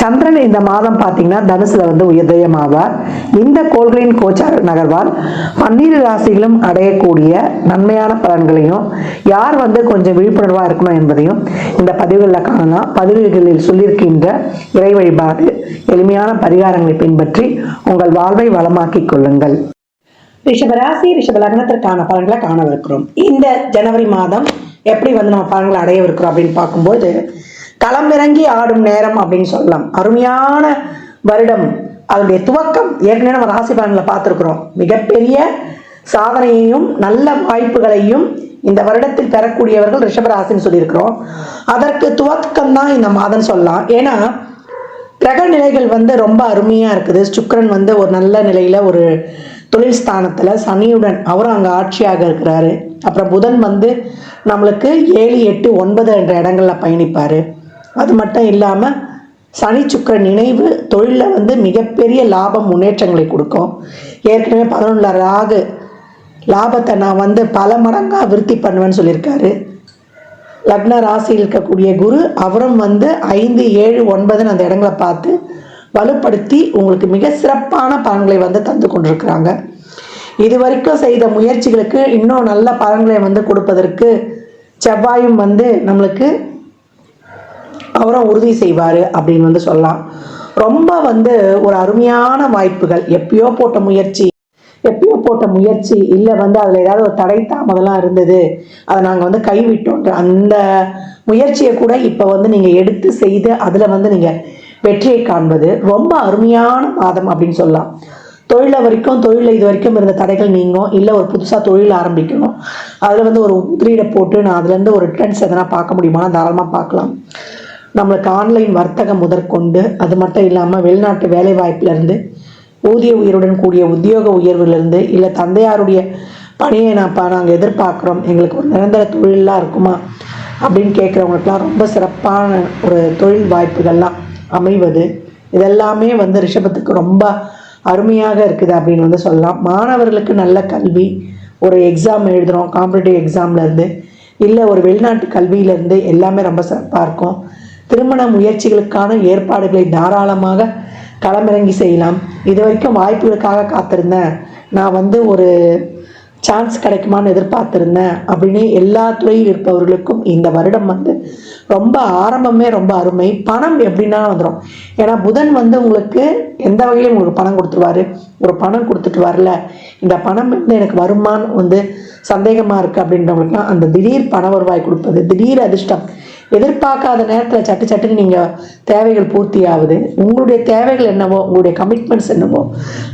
சந்திரன் இந்த மாதம் பார்த்தீங்கன்னா தனுசுல வந்து உதயமாவார். இந்த கோள்களின் கோச்சார நகர்வால் பன்னீர் ராசிகளும் அடையக்கூடிய நன்மையான பலன்களையும் யார் வந்து கொஞ்சம் விழிப்புணர்வா இருக்கணும் என்பதையும் இந்த பதிவுகளில் காணலாம். பதிவுகளில் சொல்லியிருக்கின்ற இறை வழிபாடு எளிமையான பரிகாரங்களை பின்பற்றி உங்கள் வாழ்வை வளமாக்கிக் கொள்ளுங்கள். ரிஷபராசி ரிஷப லக்னத்திற்கான பலன்களை காணவிருக்கிறோம். இந்த ஜனவரி மாதம் எப்படி வந்து நம்ம பலன்களை அடையவிருக்கிறோம் அப்படின்னு பார்க்கும்போது களமிறங்கி ஆடும் நேரம் அப்படின்னு சொல்லலாம். அருமையான வருடம். அதனுடைய துவக்கம் ஏற்கனவே நம்ம ராசி பலனில் பார்த்துருக்குறோம். மிகப்பெரிய சாதனையையும் நல்ல வாய்ப்புகளையும் இந்த வருடத்தில் பெறக்கூடியவர்கள் ரிஷபராசின்னு சொல்லியிருக்கிறோம். அதற்கு துவக்கம் தான் இந்த மாதம் சொல்லலாம். ஏன்னா கிரக நிலைகள் வந்து ரொம்ப அருமையாக இருக்குது. சுக்கரன் வந்து ஒரு நல்ல நிலையில் ஒரு தொழில் ஸ்தானத்தில் சனியுடன் அவரும் அங்கே ஆட்சியாக இருக்கிறாரு. அப்புறம் புதன் வந்து நம்மளுக்கு ஏழு எட்டு ஒன்பது என்ற இடங்களில் பயணிப்பார். அது மட்டும் இல்லாமல் சனி சுக்கர நினைவு தொழிலில் வந்து மிகப்பெரிய லாபம் முன்னேற்றங்களை கொடுக்கும். ஏற்கனவே பதினொன்றில் ராகு லாபத்தை நான் வந்து பல மடங்காக விருத்தி பண்ணுவேன்னு சொல்லியிருக்காரு. லக்ன ராசியில் இருக்கக்கூடிய குரு அவரும் வந்து ஐந்து ஏழு ஒன்பதுன்னு அந்த இடங்களை பார்த்து வலுப்படுத்தி உங்களுக்கு மிக சிறப்பான பலன்களை வந்து தந்து கொண்டிருக்கிறாங்க. இது வரைக்கும் செய்த முயற்சிகளுக்கு இன்னும் நல்ல பலன்களை வந்து கொடுப்பதற்கு செவ்வாயும் வந்து நம்மளுக்கு அவரும் உறுதி செய்வார் அப்படின்னு வந்து சொல்லலாம். ரொம்ப வந்து ஒரு அருமையான வாய்ப்புகள். எப்பயோ போட்ட முயற்சி எப்பயோ போட்ட முயற்சி இல்லை வந்து அதில் ஏதாவது ஒரு தடை தாமதம்லாம் இருந்தது அதை நாங்கள் வந்து கைவிட்டோன்ற அந்த முயற்சியை கூட இப்போ வந்து நீங்கள் எடுத்து செய்து அதில் வந்து நீங்கள் வெற்றியை காண்பது ரொம்ப அருமையான மாதம் அப்படின்னு சொல்லலாம். தொழிலை வரைக்கும் தொழிலில் இது வரைக்கும் இருந்த தடைகள் நீங்கும். இல்லை ஒரு புதுசாக தொழில் ஆரம்பிக்கணும். அதில் வந்து ஒரு முதலீடை போட்டு நான் அதுலேருந்து ஒரு ரிட்டர்ன்ஸ் எதனா பார்க்க முடியுமா தாராளமாக பார்க்கலாம். நம்மளுக்கு ஆன்லைன் வர்த்தகம் முதற்கொண்டு அது மட்டும் இல்லாமல் வெளிநாட்டு வேலைவாய்ப்பிலிருந்து ஊதிய உயர்வுடன் கூடிய உத்தியோக உயர்விலிருந்து இல்லை தந்தையாருடைய பணியை நான் நாங்கள் எதிர்பார்க்குறோம் எங்களுக்கு ஒரு நிரந்தர தொழிலாக இருக்குமா அப்படின்னு கேட்குறவங்களுக்குலாம் ரொம்ப சிறப்பான ஒரு தொழில் வாய்ப்புகள்லாம் அமைவது. இதெல்லாமே வந்து ரிஷபத்துக்கு ரொம்ப அருமையாக இருக்குது அப்படின்னு வந்து சொல்லலாம். மாணவர்களுக்கு நல்ல கல்வி ஒரு எக்ஸாம் எழுதுகிறோம் காம்படிட்டிவ் எக்ஸாம்லேருந்து இல்லை ஒரு வெளிநாட்டு கல்வியிலேருந்து எல்லாமே ரொம்ப சிறப்பாக இருக்கும். திருமண முயற்சிகளுக்கான ஏற்பாடுகளை தாராளமாக களமிறங்கி செய்யலாம். இது வரைக்கும் வாய்ப்புகளுக்காக காத்திருந்தேன். நான் வந்து ஒரு சான்ஸ் கிடைக்குமான்னு எதிர்பார்த்துருந்தேன். அப்படின்னு எல்லா துறையில் இருப்பவர்களுக்கும் இந்த வருடம் வந்து ரொம்ப ஆரம்பமே ரொம்ப அருமை. பணம் எப்படின்னா வந்துடும் ஏன்னா புதன் வந்து உங்களுக்கு எந்த வகையிலும் உங்களுக்கு பணம் கொடுத்துருவாரு. ஒரு பணம் கொடுத்துட்டு வரல. இந்த பணம் வந்து எனக்கு வருமான்னு வந்து சந்தேகமாக இருக்குது அப்படின்றவங்களுக்குலாம் அந்த திடீர் பண வருவாய் கொடுப்பது திடீர் அதிர்ஷ்டம் எதிர்பார்க்காத நேரத்தில் சட்டு சட்டுன்னு நீங்கள் தேவைகள் பூர்த்தி ஆகுது உங்களுடைய தேவைகள் என்னவோ உங்களுடைய கமிட்மெண்ட்ஸ் என்னவோ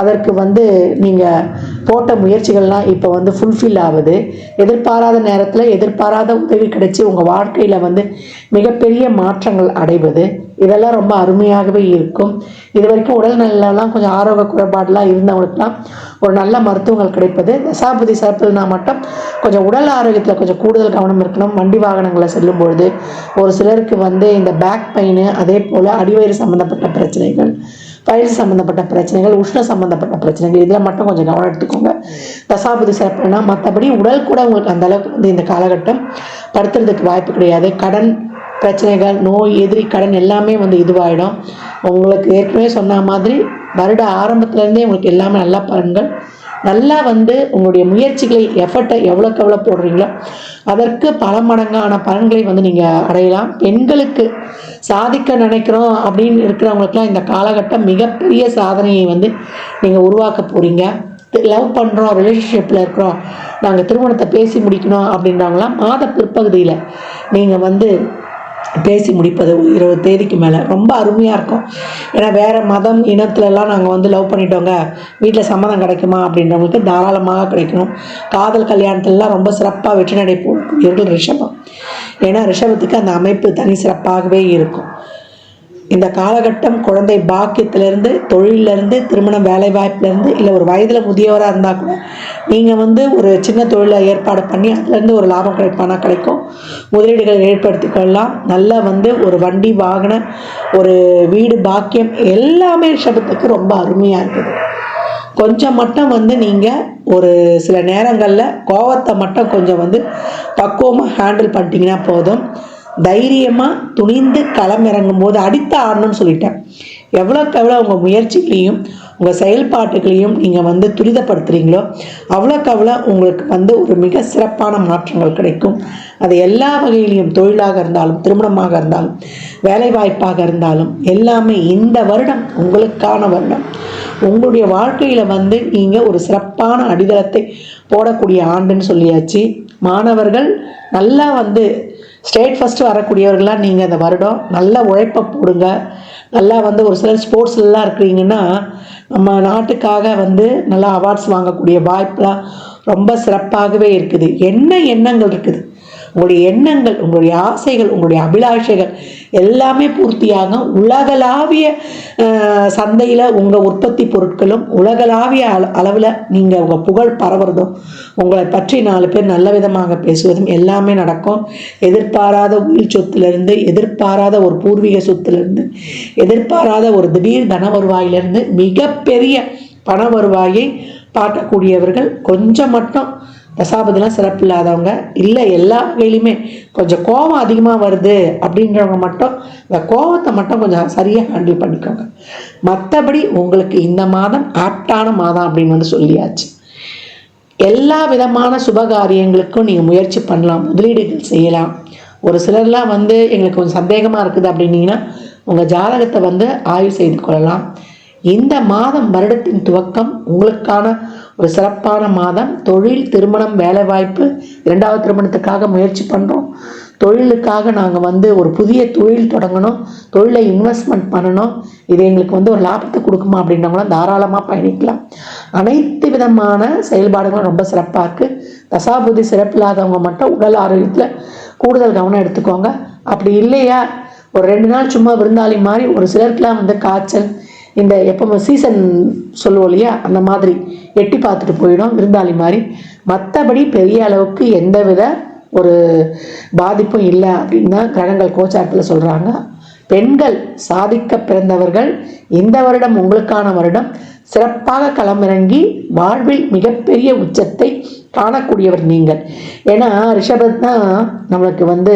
அதற்கு வந்து நீங்கள் போட்ட முயற்சிகள்லாம் இப்போ வந்து ஃபுல்ஃபில் ஆகுது. எதிர்பாராத நேரத்தில் எதிர்பாராத உதவி கிடைச்சி உங்கள் வாழ்க்கையில் வந்து மிகப்பெரிய மாற்றங்கள் அடைவது. இதெல்லாம் ரொம்ப அருமையாகவே இருக்கும். இது வரைக்கும் உடல் நலலாம் கொஞ்சம் ஆரோக்கிய குறைபாடுலாம் இருந்தவங்களுக்குலாம் ஒரு நல்ல மருத்துவங்கள் கிடைப்பது. தசாபதி சிறப்புனா மட்டும் கொஞ்சம் உடல் ஆரோக்கியத்தில் கொஞ்சம் கூடுதல் கவனம் இருக்கணும். வண்டி வாகனங்களை செல்லும் பொழுது ஒரு சிலருக்கு வந்து இந்த பேக் பெயின் அதே போல் அடிவயிறு சம்மந்தப்பட்ட பிரச்சனைகள் பயிர் சம்மந்தப்பட்ட பிரச்சனைகள் உஷ்ண சம்மந்தப்பட்ட பிரச்சனைகள் இதில் மட்டும் கொஞ்சம் கவனம் எடுத்துக்கோங்க. தசாபதி சிறப்புனா மற்றபடி உடல் கூட உங்களுக்கு அந்த அளவுக்கு வந்து இந்த காலகட்டம் படுத்துறதுக்கு வாய்ப்பு கிடையாது. கடன் பிரச்சனைகள் நோய் எதிரி கடன் எல்லாமே வந்து இதுவாகிடும் உங்களுக்கு ஏற்கனவே சொன்ன மாதிரி வருட ஆரம்பத்துலேருந்தே உங்களுக்கு எல்லாமே நல்லா பலன்கள் நல்லா வந்து உங்களுடைய முயற்சிகளை எஃபர்ட்டை எவ்வளோக்கு எவ்வளோ போடுறீங்களோ அதற்கு பல மடங்கான பலன்களை வந்து நீங்கள் அடையலாம். பெண்களுக்கு சாதிக்க நினைக்கிறோம் அப்படின்னு இருக்கிறவங்களுக்குலாம் இந்த காலகட்டம் மிகப்பெரிய சாதனையை வந்து நீங்கள் உருவாக்க போகிறீங்க லவ் பண்ணுறோம் ரிலேஷன்ஷிப்பில் இருக்கிறோம் நாங்கள் திருமணத்தை பேசி முடிக்கணும் அப்படின்றவங்களாம் மாத பிற்பகுதியில் நீங்கள் வந்து பேசி முடிப்பது இருபது தேதிக்கு மேலே. ரொம்ப அருமையாக இருக்கும். ஏன்னா வேறு மதம் இனத்துலலாம் நாங்கள் வந்து லவ் பண்ணிட்டோங்க. வீட்டில் சம்மதம் கிடைக்குமா அப்படின்றவங்களுக்கு தாராளமாக கிடைக்கணும். காதல் கல்யாணத்துலலாம் ரொம்ப சிறப்பாக வெற்றி நடை போகக்கூடியவர்கள் ரிஷபம். ஏன்னா ரிஷபத்துக்கு அந்த அமைப்பு தனி சிறப்பாகவே இருக்கும். இந்த காலகட்டம் குழந்தை பாக்கியத்திலேருந்து தொழிலிருந்து திருமண வேலைவாய்ப்புலேருந்து இல்லை ஒரு வயதில் முதியவராக இருந்தால் கூட நீங்கள் வந்து ஒரு சின்ன தொழிலை ஏற்பாடு பண்ணி அதுலேருந்து ஒரு லாபம் கிடைப்பானா கிடைக்கும். முதலீடுகளை ஏற்படுத்தி கொள்ளலாம். நல்லா வந்து ஒரு வண்டி வாகன ஒரு வீடு பாக்கியம் எல்லாமே ரிஷபத்துக்கு ரொம்ப அருமையாக இருக்குது. கொஞ்சம் மட்டும் வந்து நீங்கள் ஒரு சில நேரங்களில் கோவத்தை மட்டும் கொஞ்சம் வந்து பக்குவமாக ஹேண்டில் பண்ணிட்டீங்கன்னா போதும். தைரியமாக துணிந்து களம் இறங்கும் போது அடித்து ஆடணும்னு சொல்லிட்டேன். எவ்வளோக்கு எவ்வளோ உங்கள் முயற்சிகளையும் உங்கள் செயல்பாட்டுகளையும் நீங்கள் வந்து துரிதப்படுத்துகிறீங்களோ அவ்வளோக்கு அவ்வளோ உங்களுக்கு வந்து ஒரு மிக சிறப்பான மாற்றங்கள் கிடைக்கும். அது எல்லா வகையிலையும் தொழிலாக இருந்தாலும் திருமணமாக இருந்தாலும் வேலைவாய்ப்பாக இருந்தாலும் எல்லாமே இந்த வருடம் உங்களுக்கான வருடம். உங்களுடைய வாழ்க்கையில் வந்து நீங்கள் ஒரு சிறப்பான அடித்தளத்தை போடக்கூடிய ஆண்டுன்னு சொல்லியாச்சு. மாணவர்கள் நல்லா வந்து ஸ்டேட் ஃபஸ்ட்டு வரக்கூடியவர்களாக நீங்கள் அந்த வருடம் நல்ல உழைப்பை போடுங்க. நல்லா வந்து ஒரு சிலர் ஸ்போர்ட்ஸ்லாம் இருக்கிறீங்கன்னா நம்ம நாட்டுக்காக வந்து நல்லா அவார்ட்ஸ் வாங்கக்கூடிய வாய்ப்பெலாம் ரொம்ப சிறப்பாகவே இருக்குது. என்ன எண்ணங்கள் இருக்குது? உங்களுடைய எண்ணங்கள் உங்களுடைய ஆசைகள் உங்களுடைய அபிலாஷைகள் எல்லாமே பூர்த்தியாக உலகளாவிய சந்தையில் உங்கள் உற்பத்தி பொருட்களும் உலகளாவிய அள அளவில் நீங்கள் உங்கள் புகழ் பரவுறதும் உங்களை பற்றி நாலு பேர் நல்ல விதமாக பேசுவதும் எல்லாமே நடக்கும். எதிர்பாராத உயிர் சொத்துலேருந்து எதிர்பாராத ஒரு பூர்வீக சொத்துலேருந்து எதிர்பாராத ஒரு திடீர் தன வருவாயிலிருந்து மிகப்பெரிய பண வருவாயை பார்க்கக்கூடியவர்கள் கொஞ்சம் மட்டும் தசாபதிலாம் சிறப்பு இல்லாதவங்க இல்லை எல்லா வகையிலுமே கொஞ்சம் கோபம் அதிகமாக வருது அப்படின்றவங்க மட்டும் இந்த கோபத்தை மட்டும் கொஞ்சம் சரியாக ஹேண்டில் பண்ணிக்கோங்க. மற்றபடி உங்களுக்கு இந்த மாதம் ஆப்டான மாதம் அப்படின்னு வந்து சொல்லியாச்சு. எல்லா விதமான சுபகாரியங்களுக்கும் நீங்கள் முயற்சி பண்ணலாம் முதலீடுகள் செய்யலாம். ஒரு சிலர்லாம் வந்து எங்களுக்கு கொஞ்சம் சந்தேகமாக இருக்குது அப்படின்னீங்கன்னா உங்கள் ஜாதகத்தை வந்து ஆய்வு செய்து கொள்ளலாம். இந்த மாதம் வருடத்தின் துவக்கம் உங்களுக்கான ஒரு சிறப்பான மாதம். தொழில் திருமணம் வேலைவாய்ப்பு இரண்டாவது திருமணத்துக்காக முயற்சி பண்ணுறோம் தொழிலுக்காக நாங்கள் வந்து ஒரு புதிய தொழில் தொடங்கணும். தொழிலை இன்வெஸ்ட்மெண்ட் பண்ணணும். இது எங்களுக்கு வந்து ஒரு லாபத்தை கொடுக்குமா அப்படின்றவங்களாம் தாராளமாக பயணிக்கலாம். அனைத்து விதமான செயல்பாடுகளும் ரொம்ப சிறப்பாக இருக்குது தசாபுதி சிறப்பில்லாதவங்க மட்டும் உடல் ஆரோக்கியத்தில் கூடுதல் கவனம் எடுத்துக்கோங்க. அப்படி இல்லையா? ஒரு ரெண்டு நாள் சும்மா விருந்தாளி மாதிரி ஒரு சிலருக்குலாம் வந்து காய்ச்சல் இந்த எப்போ சீசன் சொல்லுவோம் இல்லையா? அந்த மாதிரி எட்டி பார்த்துட்டு போயிடும் விருந்தாளி மாதிரி. மற்றபடி பெரிய அளவுக்கு எந்தவித ஒரு பாதிப்பும் இல்லை அப்படின்னு தான் கிரகங்கள் கோச்சாரத்தில் சொல்கிறாங்க பெண்கள் சாதிக்க பிறந்தவர்கள் இந்த வருடம் உங்களுக்கான வருடம். சிறப்பாக களமிறங்கி வாழ்வில் மிகப்பெரிய உச்சத்தை காணக்கூடியவர் நீங்கள். ஏன்னா ரிஷபத் தான் நம்மளுக்கு வந்து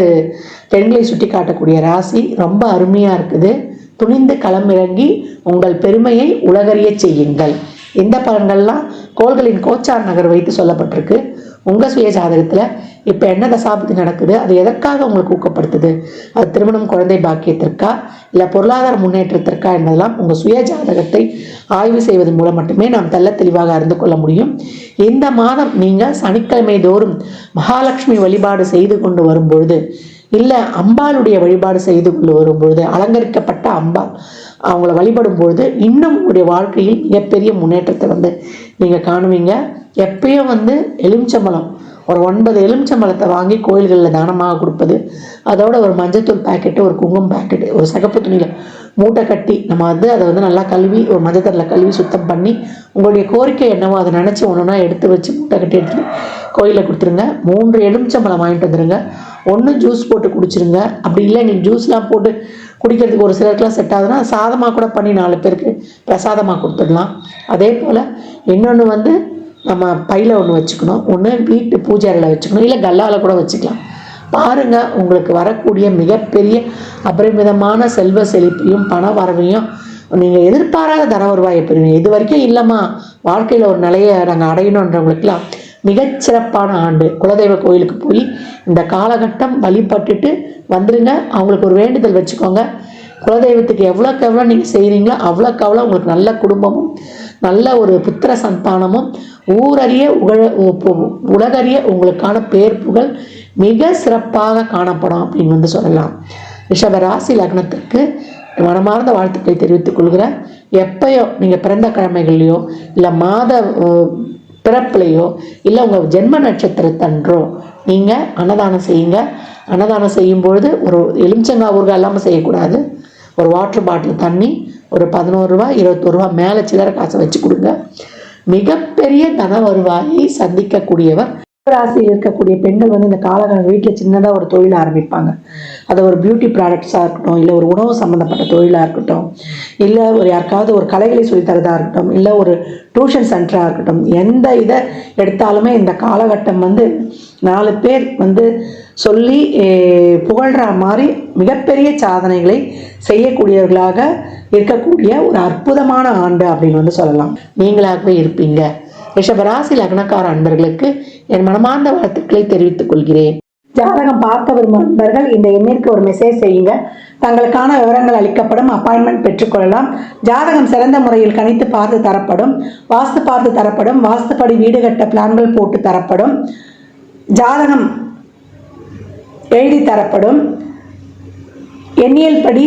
பெண்களை சுட்டி காட்டக்கூடிய ராசி. ரொம்ப அருமையாக இருக்குது. துணிந்து களமிறங்கி உங்கள் பெருமையை உலகறிய செய்யுங்கள். இந்த பலன்கள்லாம் கோள்களின் கோச்சார் நகர் வைத்து சொல்லப்பட்டிருக்கு. உங்கள் சுய ஜாதகத்தில் இப்போ என்ன தசாபத்து நடக்குது? அது எதற்காக உங்களுக்கு ஊக்கப்படுத்துது? அது திருமணம் குழந்தை பாக்கியத்திற்கா? இல்லை பொருளாதார முன்னேற்றத்திற்கா என்பதெல்லாம் உங்கள் சுய ஜாதகத்தை ஆய்வு செய்வதன் மூலம் மட்டுமே நாம் தெல்ல தெளிவாக அறிந்து கொள்ள முடியும். இந்த மாதம் நீங்கள் சனிக்கிழமை தோறும் மகாலட்சுமி வழிபாடு செய்து கொண்டு வரும்பொழுது இல்லை அம்பாளுடைய வழிபாடு செய்து கொண்டு வரும்பொழுது அலங்கரிக்கப்பட்ட அம்பாள் அவங்கள வழிபடும் பொழுது இன்னும் உங்களுடைய வாழ்க்கையில் மிகப்பெரிய முன்னேற்றத்தை வந்து நீங்கள் காணுவீங்க. எப்பயும் வந்து எலுமிச்சம்பழம் ஒரு ஒன்பது எலுமிச்சம்பழத்தை வாங்கி கோயில்களில் தானமாக கொடுப்பது. அதோட ஒரு மஞ்சத்தூள் பாக்கெட்டு ஒரு குங்குமம் பாக்கெட்டு ஒரு சிகப்பு துணியில் மூட்டை கட்டி நம்ம வந்து அதை வந்து நல்லா கழுவி ஒரு மஞ்சத்தரில் கழுவி சுத்தம் பண்ணி உங்களுடைய கோரிக்கை என்னவோ அதை நினச்சி ஒன்றுனா எடுத்து வச்சு மூட்டை கட்டி எடுத்து கோயிலில் கொடுத்துருங்க. மூன்று எலுமிச்சம்பழம் வாங்கிட்டு வந்துருங்க. ஒன்று ஜூஸ் போட்டு குடிச்சிருங்க. அப்படி இல்லை நீ ஜூஸ்லாம் போட்டு குடிக்கிறதுக்கு ஒரு சிலருக்குலாம் செட் ஆகுதுன்னா சாதமாக கூட பண்ணி நாலு பேருக்கு பிரசாதமாக கொடுத்துடலாம். அதே போல் இன்னொன்று வந்து நம்ம பையில் ஒன்று வச்சுக்கணும். ஒன்று வீட்டு பூஜை வச்சுக்கணும். இல்லை கல்லாவில் கூட வச்சுக்கலாம். பாருங்கள் உங்களுக்கு வரக்கூடிய மிகப்பெரிய அபரிமிதமான செல்வ செழிப்பையும் பண வரவையும் நீங்கள் எதிர்பாராத தன வருவாயை பெறுவீங்க. இது வரைக்கும் இல்லைம்மா. வாழ்க்கையில் ஒரு நிலையை நாங்கள் அடையணுன்றவங்களுக்குலாம் மிகச்சிறப்பான ஆண்டு. குலதெய்வ கோயிலுக்கு போய் இந்த காலகட்டம் வழிபட்டுட்டு வந்துருங்க. அவங்களுக்கு ஒரு வேண்டுதல் வச்சுக்கோங்க. குலதெய்வத்துக்கு எவ்வளோக்கு எவ்வளோ நீங்கள் செய்கிறீங்களோ அவ்வளோக்கு அவ்வளோ உங்களுக்கு நல்ல குடும்பமும் நல்ல ஒரு புத்திர சந்தானமும் ஊரறிய உகழ உ- உலகறிய உங்களுக்கான பேர் புகழ் மிக சிறப்பாக காணப்படும் அப்படின்னு வந்து சொல்லலாம். ரிஷப ராசி லக்னத்திற்கு மனமார்ந்த வாழ்த்துக்களை தெரிவித்துக் கொள்கிறேன். எப்பயோ நீங்கள் பிறந்த கிழமைகள்லையோ இல்லை மாத பிறப்புலையோ இல்லை உங்கள் ஜென்ம நட்சத்திரத்தன்றோ நீங்கள் அன்னதானம் செய்யுங்க. அன்னதானம் செய்யும்பொழுது ஒரு எலுமிச்சங்காய் ஊறுகாய் இல்லாமல் செய்யக்கூடாது. ஒரு வாட்டர் பாட்டில் தண்ணி ஒரு பதினோரு ரூபா இருபத்தோரு ரூபா மேலே சில்லறை காசை வச்சு கொடுங்க. மிகப்பெரிய தன வருவாயை சந்திக்கக்கூடியவர் ராசியில் இருக்கக்கூடிய பெண்கள் வந்து இந்த காலகட்டம் வீட்டில் சின்னதாக ஒரு தொழில் ஆரம்பிப்பாங்க. அது ஒரு பியூட்டி ப்ராடக்ட்ஸாக இருக்கட்டும் இல்லை ஒரு உணவு சம்மந்தப்பட்ட தொழிலாக இருக்கட்டும் இல்லை ஒரு யாருக்காவது ஒரு கலைகளை சொல்லித்தரதாக இருக்கட்டும் இல்லை ஒரு டியூஷன் சென்டராக இருக்கட்டும் எந்த இதை எடுத்தாலுமே இந்த காலகட்டம் வந்து நாலு பேர் வந்து சொல்லி புகழ்கிற மாதிரி மிகப்பெரிய சாதனைகளை செய்யக்கூடியவர்களாக இருக்கக்கூடிய ஒரு அற்புதமான ஆண்டு அப்படின்னு வந்து சொல்லலாம். நீங்களாகவே இருப்பீங்க. ரிஷபராசி லக்னக்கார அன்பர்களுக்கு என் மனமார்ந்த வாழ்த்துக்களை தெரிவித்துக் கொள்கிறேன். ஜாதகம் பார்க்க விரும்பும் நண்பர்கள் இந்த எண்ணிற்கு ஒரு மெசேஜ் செய்யுங்க. தங்களுக்கான விவரங்கள் அளிக்கப்படும் அப்பாயின்மெண்ட் பெற்றுக்கொள்ளலாம் ஜாதகம் சிறந்த முறையில் கணித்து பார்த்து தரப்படும் வாஸ்து பார்த்து தரப்படும் வாஸ்துப்படி வீடு கட்ட பிளான்கள் போட்டு தரப்படும் ஜாதகம் எழுதி தரப்படும் எண்ணியல் படி